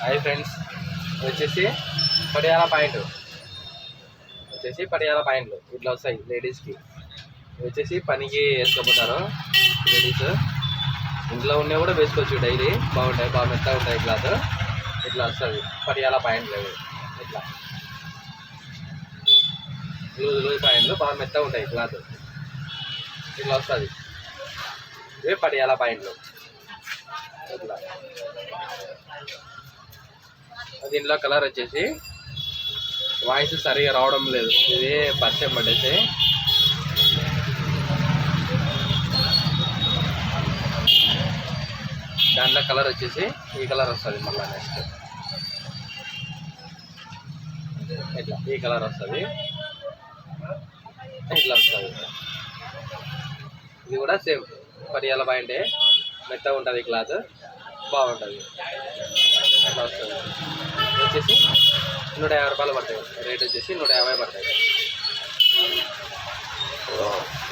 Hi friends వచ్చేసి Padiyala point. వచ్చేసి పడియాల పాయింట్లు ఇట్లా వస్తాయి లేడీస్కి వచ్చేసి పనికి వేసుకోపోతారు లేడీస్ ఇంట్లో ఉన్నవి కూడా వేసుకోవచ్చు డైలీ బాగుంటాయి బాగా మెత్తగా ఉంటాయి క్లాత్ ఇట్లా వస్తుంది పడియాల పాయింట్లు ఇట్లా. లూజ్ లూజ్ పాయింట్లు బాగా మెత్తగా ఉంటాయి క్లాత్ ఇట్లా వస్తుంది ఇవి పడియాల పాయింట్లు. ఇట్లా. దీంట్లో కలర్ వచ్చేసి వాయిస్ సరిగా రావడం లేదు. ఇది పరిచయం పట్టేసి దాంట్లో కలర్ వచ్చేసి ఈ కలర్ వస్తుంది మళ్ళీ నెక్స్ట్ ఇట్లా ఈ కలర్ వస్తుంది. ఇట్లా వస్తుంది. ఇది కూడా సేమ్. పడియాల పాయింటే మెత్తగా ఉంటుంది క్లాత్. బాగుంటుంది. అట్లా వస్తుంది. వచ్చేసి నూట యాభై రూపాయలు పడతాయి. రేట్ వచ్చేసి నూట యాభై పడతాయి.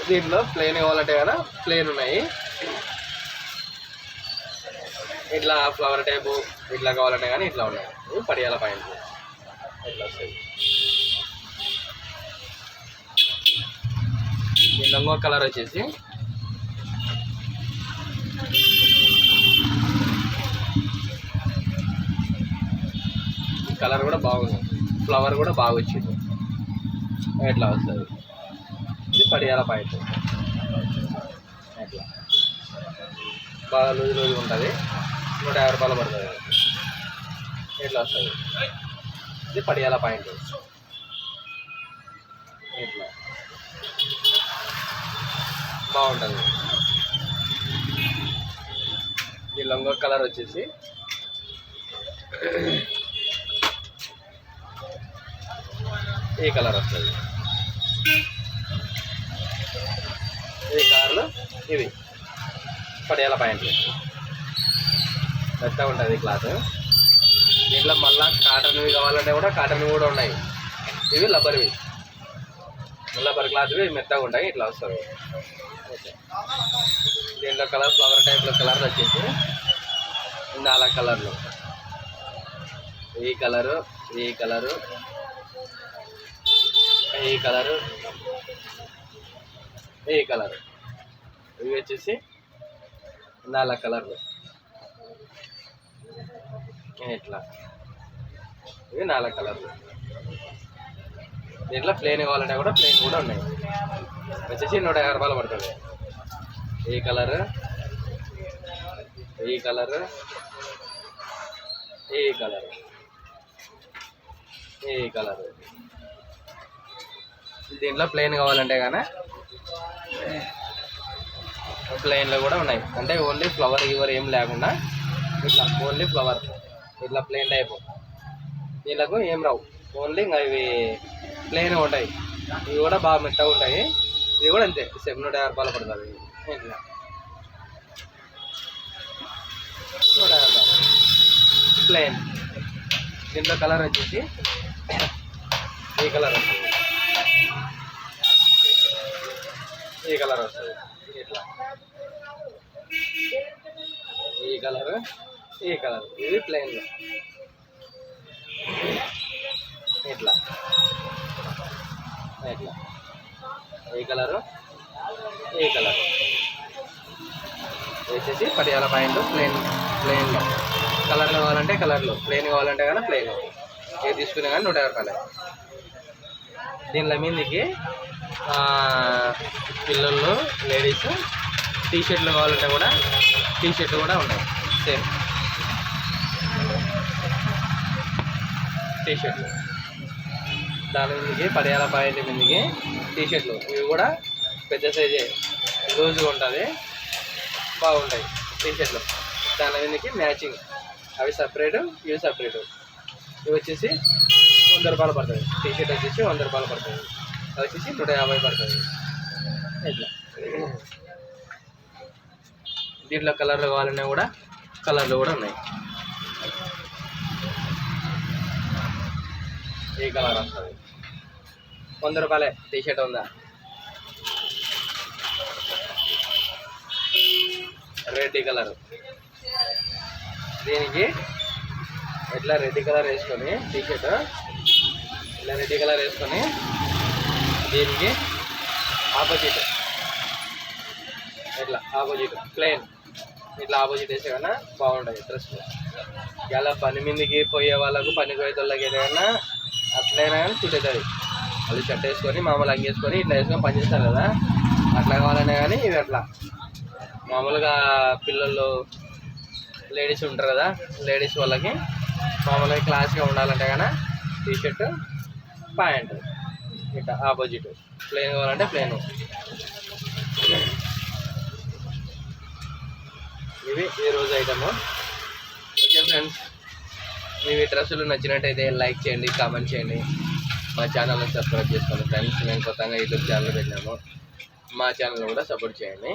దీంట్లో ప్లేన్ ఇవ్వాలంటే కదా ప్లేన్ ఉన్నాయి. ఇట్లా ఫ్లవర్ టైపు ఇట్లా కావాలంటే కానీ ఇట్లా ఉన్నాయి. పడియాల పాయింట్ ఇట్లా వస్తుంది దీంట్లో ఇంకో కలర్ వచ్చేసి కలర్ కూడా బాగుంది. ఫ్లవర్ కూడా బాగా వచ్చింది. ఎట్లా వస్తుంది? ఇది పడియాల పాయింట్ ఎట్లా? బాగా లూజ్ లూజ్ ఉంటుంది. నూట యాభై రూపాయలు పడుతుంది. ఎట్లా వస్తుంది? ఇది పడియాల పాయింట్. ఇట్లా బాగుంటుంది. ఈ లొంగ కలర్ వచ్చేసి ఈ కలర్ వస్తుంది? ఈ కలర్లు? ఇవి. పడియాల ప్యాంట్లు. పెద్ద ఉంటుంది క్లాత్. దీంట్లో మళ్ళా కాటన్వి కావాలంటే కూడా కాటన్వి కూడా ఉన్నాయి. ఇవి లబ్బర్వి లబ్బర్ క్లాత్వి మెత్తగా ఉంటాయి ఇట్లా వస్తుంది ఓకే. దీంట్లో కలర్ ఫ్లవర్ టైప్లో కలర్ వచ్చేసి నాలుగు కలర్లు. ఈ కలరు ఈ కలరు ఈ కలరు. ఈ కలరు. ఇవి వచ్చేసి నాలుగు కలర్లు. ఇట్లా. ఇవి నాలుగు కలర్లు. దీంట్లో ప్లేన్ కావాలంటే కూడా ప్లేన్ కూడా ఉన్నాయి. వచ్చేసి నూట యాభై రూపాయలు పడుతుంది. ఈ కలర్. ఈ కలర్. ఈ కలర్. ఈ కలర్. దీంట్లో ప్లెయిన్ కావాలంటే కానీ ప్లెయిన్లో కూడా ఉన్నాయి. అంటే ఓన్లీ ఫ్లవర్ ఇవ్వరు ఏం లేకుండా ఇట్లా ఓన్లీ ఫ్లవర్ ఇట్లా ప్లెయిన్ టైప్ వీళ్ళకు ఏం రావు. ఓన్లీ ఇంకా ఇవి ప్లెయిన్ ఉంటాయి. ఇవి కూడా బాగా మెత్తగా ఉంటాయి. ఇది కూడా అంతే. సెవెన్ నూట యాభై రూపాయలు పడుతుంది. ఇట్లా నూట యాభై రూపాయలు. ప్లెయిన్ దీంట్లో కలర్ వచ్చేసి ఈ కలర్ ఈ కలర్ వస్తుంది. ఇట్లా. ఈ కలర్ ఈ కలర్. ఇది ప్లెయిన్లో ఇట్లా. ఇట్లా. ఈ కలరు ఈ కలర్. వచ్చేసి పటియాల పాయింట్ ప్లెయిన్ ప్లెయిన్లో కలర్ కావాలంటే కలర్లో ప్లెయిన్ కావాలంటే కానీ ప్లెయిన్ ఏది తీసుకునే కానీ నూట యాభై రూపాయలు. దీనిలో మీదకి పిల్లలు లేడీస్ టీ షర్ట్లు కావాలంటే కూడా టీ షర్ట్లు కూడా ఉన్నాయి సేమ్. టీ షర్ట్లు దాని మీదకి పడియాల పాయింట్ మీదకి టీ షర్ట్లు ఇవి కూడా పెద్ద సైజే. లూజ్గా ఉంటుంది. బాగుంటాయి టీ షర్ట్లు దాని మీదకి మ్యాచింగ్. అవి సపరేటు ఇవి సపరేటు. ఇవి వచ్చేసి వంద రూపాయలు పడుతుంది. టీ షర్ట్ వచ్చేసి వంద రూపాయలు పడుతుంది. అది వచ్చేసి నూట యాభై పడుతుంది. ఇట్లా. దీంట్లో కలర్లు కావాలన్నా కూడా కలర్లు కూడా ఉన్నాయి. ఈ కలర్ వస్తుంది. వంద రూపాయలే టీ షర్ట్ ఉందా రెడ్ కలర్ దీనికి ఇట్లా రెడ్ కలర్ వేసుకొని టీ షర్ట్ ఇలా రెడ్ కలర్ వేసుకొని దీనికి ఆపోజిట్. ఇట్లా ఆపోజిట్. ప్లెయిన్ ఇట్లా ఆపోజిట్ వేసే కన్నా బాగుంటుంది డ్రెస్ ఇలా పని మీదకి పోయే వాళ్ళకు పని పోయే వాళ్ళకి ఏదైనా అట్లయినా కానీ సూట్ అవుతుంది వాళ్ళు షర్ట్ వేసుకొని మామూలు అంగేసుకొని ఇట్లా వేసుకొని పని చేస్తారు కదా. అట్లా కావాలనే కానీ ఇవి అట్లా. మామూలుగా పిల్లలు లేడీస్ ఉంటారు కదా లేడీస్ వాళ్ళకి మామూలుగా క్లాస్గా ఉండాలంటే కానీ టీ షర్ట్ ప్యాంట్. ఇట్లా ఆపోజిట్. ప్లెయిన్ కావాలంటే ప్లెయిన్ ఇవి ఈ రోజు ఐటమ్. ఓకే ఫ్రెండ్స్ మీ డ్రెస్సులు నచ్చినట్టయితే లైక్ చేయండి కామెంట్ చేయండి. మా ఛానల్ని సబ్స్క్రైబ్ చేసుకోండి ఫ్రెండ్స్. మేము కొత్తగా యూట్యూబ్ ఛానల్ పెట్టినాము. మా ఛానల్ కూడా సపోర్ట్ చేయండి.